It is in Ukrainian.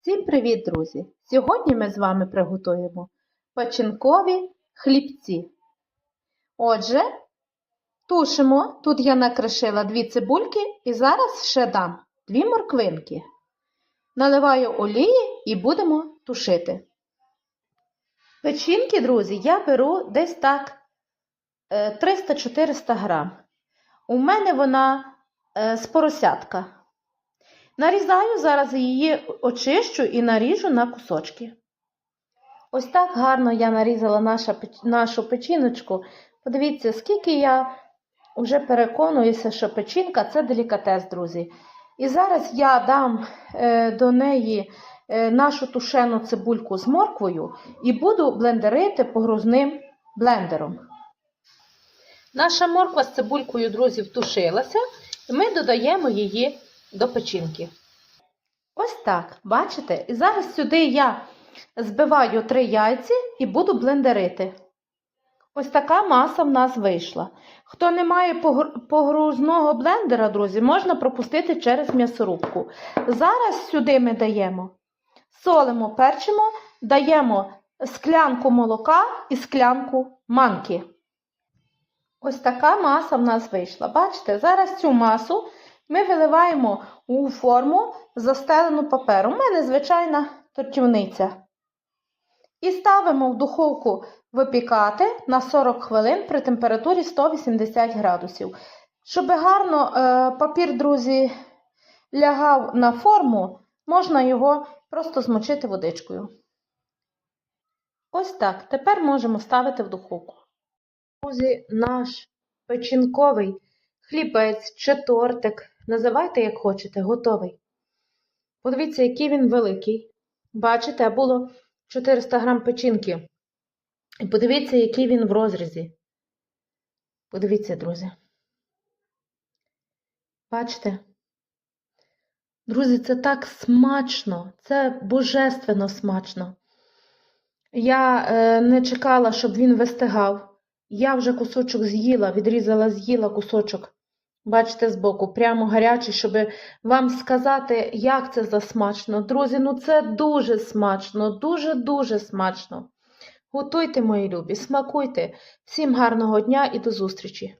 Всім привіт, друзі! Сьогодні ми з вами приготуємо печінкові хлібці. Отже, тушимо. Тут я накришила дві цибульки і зараз ще дам дві морквинки. Наливаю олії і будемо тушити. Печінки, друзі, я беру десь так е, 300-400 грам. У мене вона е, з поросятка. Нарізаю, зараз її очищу і наріжу на кусочки. Ось так гарно я нарізала наша, нашу печіночку. Подивіться, скільки я вже переконуюся, що печінка це делікатес, друзі. І зараз я дам е, до неї е, нашу тушену цибульку з морквою і буду блендерити погрузним блендером. Наша морква з цибулькою, друзі, втушилася, і ми додаємо її до печінки. Ось так, бачите? І зараз сюди я збиваю три яйці і буду блендерити. Ось така маса в нас вийшла. Хто не має погрузного блендера, друзі, можна пропустити через м'ясорубку. Зараз сюди ми даємо, солимо, перчимо, даємо склянку молока і склянку манки. Ось така маса в нас вийшла. Бачите, зараз цю масу ми виливаємо у форму, застелену папером. У мене звичайна тортівниця. І ставимо в духовку випікати на 40 хвилин при температурі 180 градусів. Щоб гарно е, папір, друзі, лягав на форму, можна його просто змочити водичкою. Ось так. Тепер можемо ставити в духовку. Друзі, наш печінковий хлібець чи тортик, називайте як хочете, готовий. Подивіться, який він великий. Бачите, було 400 грам печінки. І подивіться, який він в розрізі. Подивіться, друзі. Бачите? Друзі, це так смачно, це божественно смачно. Я е, не чекала, щоб він вистигав. Я вже кусочок з'їла, відрізала, з'їла кусочок. Бачите, збоку, прямо гарячий, щоб вам сказати, як це засмачно. Друзі, ну це дуже смачно, дуже-дуже смачно. Готуйте, мої любі, смакуйте. Всім гарного дня і до зустрічі!